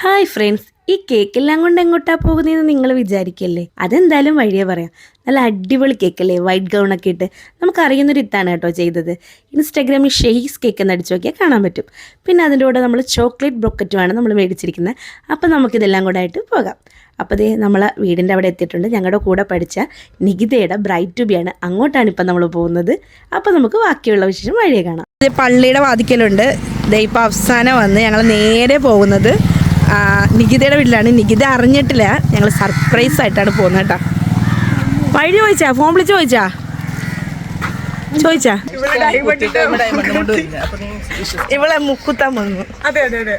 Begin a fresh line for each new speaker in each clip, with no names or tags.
Hi friends ഈ കേക്കെല്ലാം കൊണ്ട് എങ്ങോട്ടാ പോകുന്നതെന്ന് നിങ്ങൾ വിചാരിക്കല്ലേ? അതെന്തായാലും വഴിയേ പറയാം. നല്ല അടിപൊളി കേക്കല്ലേ? വൈറ്റ് ഗൗൺ ഒക്കെ ഇട്ട് നമുക്കറിയുന്നൊരു ഇത്താണ് കേട്ടോ ചെയ്തത്. ഇൻസ്റ്റാഗ്രാമിൽ ഷെയ്സ് കേക്ക് എന്ന് അടിച്ചു നോക്കിയാൽ കാണാൻ പറ്റും. പിന്നെ അതിന്റെ കൂടെ നമ്മൾ ചോക്ലേറ്റ് ബ്രൊക്കറ്റുമാണ് നമ്മൾ മേടിച്ചിരിക്കുന്നത് അപ്പോൾ നമുക്കിതെല്ലാം കൂടെ ആയിട്ട് പോകാം. അപ്പോൾ ദേ നമ്മൾ വീടിന്റെ അവിടെ എത്തിയിട്ടുണ്ട്. ഞങ്ങളുടെ കൂടെ പഠിച്ച നികിതയുടെ ബ്രൈറ്റ് ടു ആണ് അങ്ങോട്ടാണ് ഇപ്പം നമ്മൾ പോകുന്നത്. അപ്പോൾ നമുക്ക് ബാക്കിയുള്ള വിശേഷം വഴിയെ കാണാം.
ഇത് പള്ളിയുടെ വാതിക്കലുണ്ട്. ദേ ഇപ്പം അവസാനം വന്ന് ഞങ്ങൾ നേരെ പോകുന്നത് നികിതയുടെ വീട്ടിലാണ്. നികിത അറിഞ്ഞിട്ടില്ല. ഞങ്ങൾ സർപ്രൈസ് ആയിട്ടാണ് പോകുന്നത് കേട്ടോ. വഴി ചോദിച്ചാ? ഫോൺ വിളിച്ച് ചോദിച്ചാ? ചോദിച്ചാ? ഇവളെ മുക്കുത്താൻ വന്നു.
അതെ അതെ അതെ.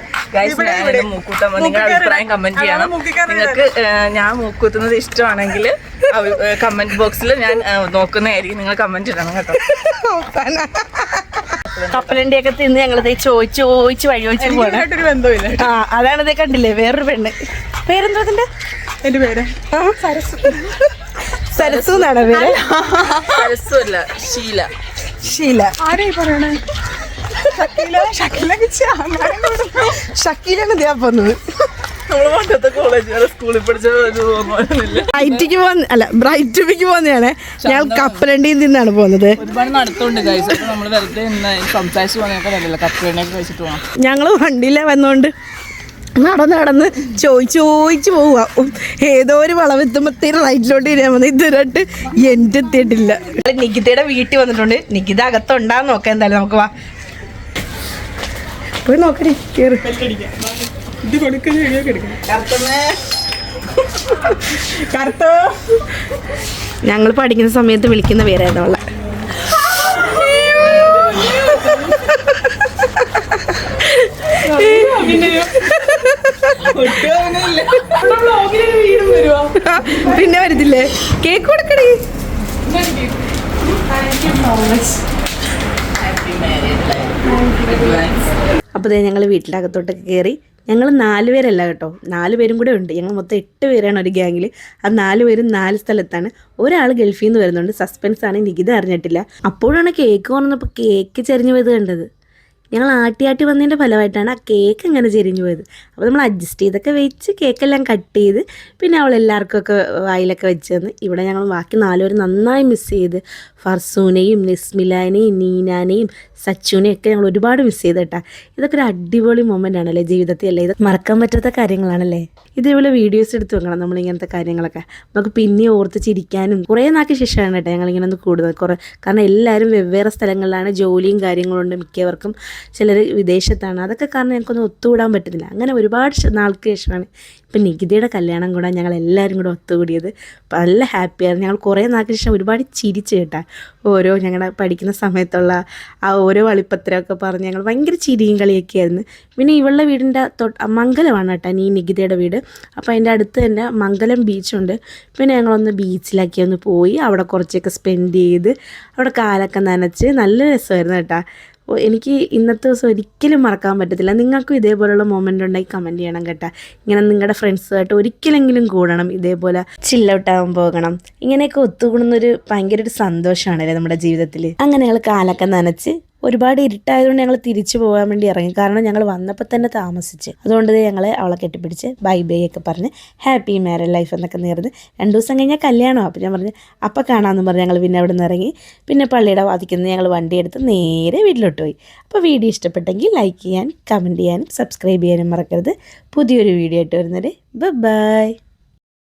നിങ്ങളുടെ അഭിപ്രായം കമന്റ് ചെയ്യണം. നിങ്ങൾക്ക് ഞാൻ മൂക്കുത്തുന്നത് ഇഷ്ടമാണെങ്കിൽ കമന്റ് ബോക്സിൽ ഞാൻ നോക്കുന്നതായിരിക്കും. നിങ്ങൾ കമന്റ് ഇടണം കേട്ടോ.
കപ്പലണ്ടി ഒക്കെ തിന്ന് ഞങ്ങൾ ചോദിച്ച് ചോദിച്ച് വഴി ചോദിച്ച് പോകണം ആ അതാണ് ഇതേ കണ്ടില്ലേ? വേറൊരു പെണ്ണ്. പേരെന്തോ അതിന്റെ
എന്റെ പേര്?
സരസു. എന്നാണ് പേര്?
രസമല്ല ശീല
ഷീല.
ആരായി പറയണേ? ഷക്കീല? ഷക്കീല കിച്ച
ഷക്കീലാണ് ഇതാ പോകുന്നത്
നമ്മൾ പണ്ടത്തെ കോളേജ് സ്കൂളിൽ പഠിച്ച ഒരു തോന്നുന്നില്ല
ബ്രൈറ്റിക്ക് പോകുന്ന അല്ല ബ്രൈറ്റുമിക്ക് പോകുന്നതാണ് ഞാൻ കപ്പലണ്ടിയിൽ നിന്നാണ് പോകുന്നത്.
ഒരുപാട് നടത്തുണ്ട് നമ്മൾ വെറുതെ സംസാരിച്ച് കഴിച്ചിട്ട് പോകാം
ഞങ്ങൾ വണ്ടിയിലെ വന്നോണ്ട് നടന്ന് നടന്ന് ചോദിച്ച് ചോദിച്ച് പോവുക ഏതോ ഒരു വളവെത്തുമ്പോഴത്തേന് റൈറ്റിലോട്ട് ഇരിക്കാൻ വന്നത് ഇതുവരായിട്ട് എന്റെ എത്തിയിട്ടില്ല. നികിതയുടെ വീട്ടിൽ വന്നിട്ടുണ്ട്. നികിത അകത്തുണ്ടാന്ന് നോക്കാം. എന്തായാലും നമുക്ക് വാ. പോയി നോക്കടി കേറി.
ഇത് കൊടുക്കുന്ന വീഡിയോ ഒക്കെ എടുക്കണം കറുത്തോ?
ഞങ്ങൾ പഠിക്കുന്ന സമയത്ത് വിളിക്കുന്ന പേരായിരുന്നു അവളെ. പിന്നെ വരുന്നില്ലേ കേക്ക് കൊടുക്കണേ അപ്പോൾ ദേ ഞങ്ങൾ വീട്ടിലകത്തോട്ടൊക്കെ അകത്തോട്ടൊക്കെ കയറി ഞങ്ങൾ നാല് പേരല്ല കേട്ടോ. നാല് പേരും കൂടെ ഉണ്ട്. ഞങ്ങൾ മൊത്തം എട്ട് പേരാണ് ഒരു ഗ്യാങ്ങിൽ ആ നാല് പേരും നാല് സ്ഥലത്താണ്. ഒരാൾ ഗൾഫിൽ നിന്ന് വരുന്നുണ്ട്. സസ്പെൻസ് ആണ് നികിത അറിഞ്ഞിട്ടില്ല. അപ്പോഴാണ് കേക്ക് കൊണ്ടുവന്നപ്പോൾ കേക്ക് ചെരിഞ്ഞു പോയത് കണ്ടത്. ഞങ്ങൾ ആട്ടി ആട്ടി വന്നതിന്റെ ഫലമായിട്ടാണ് ആ കേക്ക് അങ്ങനെ ചെരിഞ്ഞു പോയത്. അപ്പോൾ നമ്മൾ അഡ്ജസ്റ്റ് ചെയ്തൊക്കെ വെച്ച് കേക്കെല്ലാം കട്ട് ചെയ്ത് പിന്നെ അവൾ എല്ലാവർക്കൊക്കെ വായിലൊക്കെ വെച്ച് തന്ന്. ഇവിടെ ഞങ്ങൾ ബാക്കി നാലുപേർ നന്നായി മിസ് ചെയ്ത്. ഫർസൂനെയും നിസ്മിലാനെയും നീനാനെയും സച്ചുവിനെയും ഒക്കെ ഞങ്ങൾ ഒരുപാട് മിസ് ചെയ്ത് കേട്ടാ. ഇതൊക്കെ ഒരു അടിപൊളി മൊമെന്റ് ആണല്ലേ ജീവിതത്തിൽ അല്ലേ? ഇത് മറക്കാൻ പറ്റാത്ത കാര്യങ്ങളാണല്ലേ? ഇതേപോലെ വീഡിയോസ് എടുത്ത് വെക്കണം നമ്മൾ ഇങ്ങനത്തെ കാര്യങ്ങളൊക്കെ. നമുക്ക് പിന്നെ ഓർത്ത് ചിരിക്കാനും കുറേ നാൾക്ക് ശേഷമാണ് കേട്ടോ ഞങ്ങളിങ്ങനെ ഒന്ന് കൂടുതൽ. കുറേ കാരണം എല്ലാവരും വെവ്വേറെ സ്ഥലങ്ങളിലാണ് ജോലിയും കാര്യങ്ങളുണ്ട് മിക്കവർക്കും. ചിലർ വിദേശത്താണ്. അതൊക്കെ കാരണം ഞങ്ങൾക്കൊന്നും ഒത്തുകൂടാൻ പറ്റുന്നില്ല. അങ്ങനെ ഒരുപാട് നാൾക്ക് ശേഷമാണ് ഇപ്പം നികിതയുടെ കല്യാണം കൂടാൻ ഞങ്ങൾ എല്ലാവരും കൂടെ ഒത്തുകൂടിയത്. നല്ല ഹാപ്പിയായിരുന്നു ഞങ്ങൾ കുറേ നാൾക്ക് ശേഷം ഒരുപാട് ചിരിച്ചു കേട്ടാ. ഓരോ ഞങ്ങളുടെ പഠിക്കുന്ന സമയത്തുള്ള ആ ഓരോ വളിപ്പത്രമൊക്കെ പറഞ്ഞ് ഞങ്ങൾ ഭയങ്കര ചിരിയും കളിയൊക്കെ ആയിരുന്നു. പിന്നെ ഇവളുടെ വീടിന്റെ തൊട്ട് മംഗലമാണ് കേട്ടോ ഈ നികിതയുടെ വീട്. അപ്പോൾ അതിന്റെ അടുത്ത് തന്നെ മംഗലം ബീച്ചുണ്ട് പിന്നെ ഞങ്ങളൊന്ന് ബീച്ചിലൊക്കെ ഒന്ന് പോയി അവിടെ കുറച്ചൊക്കെ സ്പെൻഡ് ചെയ്ത് അവിടെ കാലൊക്കെ നനച്ച് നല്ല രസമായിരുന്നു കേട്ടോ. എനിക്ക് ഇന്നത്തെ ദിവസം ഒരിക്കലും മറക്കാൻ പറ്റത്തില്ല. നിങ്ങൾക്കും ഇതേപോലെയുള്ള മൊമെന്റ് ഉണ്ടെങ്കിൽ കമന്റ് ചെയ്യണം കേട്ടോ. ഇങ്ങനെ നിങ്ങളുടെ ഫ്രണ്ട്സുമായിട്ട് ഒരിക്കലെങ്കിലും കൂടണം. ഇതേപോലെ ചില്ലൗട്ടാകാൻ പോകണം. ഇങ്ങനെയൊക്കെ ഒത്തുകൂടുന്നൊരു ഭയങ്കര ഒരു സന്തോഷമാണല്ലേ നമ്മുടെ ജീവിതത്തിൽ അങ്ങനെ ഞങ്ങൾ കാലൊക്കെ നനച്ച് ഒരുപാട് ഇരുട്ടായതുകൊണ്ട് ഞങ്ങൾ തിരിച്ചു പോകാൻ വേണ്ടി ഇറങ്ങി. കാരണം ഞങ്ങൾ വന്നപ്പോൾ തന്നെ താമസിച്ച്. അതുകൊണ്ട് ഞങ്ങൾ അവളെ കെട്ടിപ്പിടിച്ച് ബൈ ബൈ ഒക്കെ പറഞ്ഞ് ഹാപ്പി മാരേജ് ലൈഫ് എന്നൊക്കെ നേർന്ന് രണ്ട് ദിവസം കഴിഞ്ഞാൽ കല്യാണം അപ്പോൾ ഞാൻ പറഞ്ഞു അപ്പം കാണാമെന്ന് പറഞ്ഞ് ഞങ്ങൾ പിന്നെ അവിടെ നിന്ന് ഇറങ്ങി. പിന്നെ പള്ളിയുടെ വാതിക്കുന്ന ഞങ്ങൾ വണ്ടി എടുത്ത് നേരെ വീട്ടിലോട്ട് പോയി. അപ്പോൾ വീഡിയോ ഇഷ്ടപ്പെട്ടെങ്കിൽ ലൈക്ക് ചെയ്യാൻ കമന്റ് ചെയ്യാനും സബ്സ്ക്രൈബ് ചെയ്യാനും മറക്കരുത്. പുതിയൊരു വീഡിയോ ആയിട്ട് വരുന്നത് ബൈ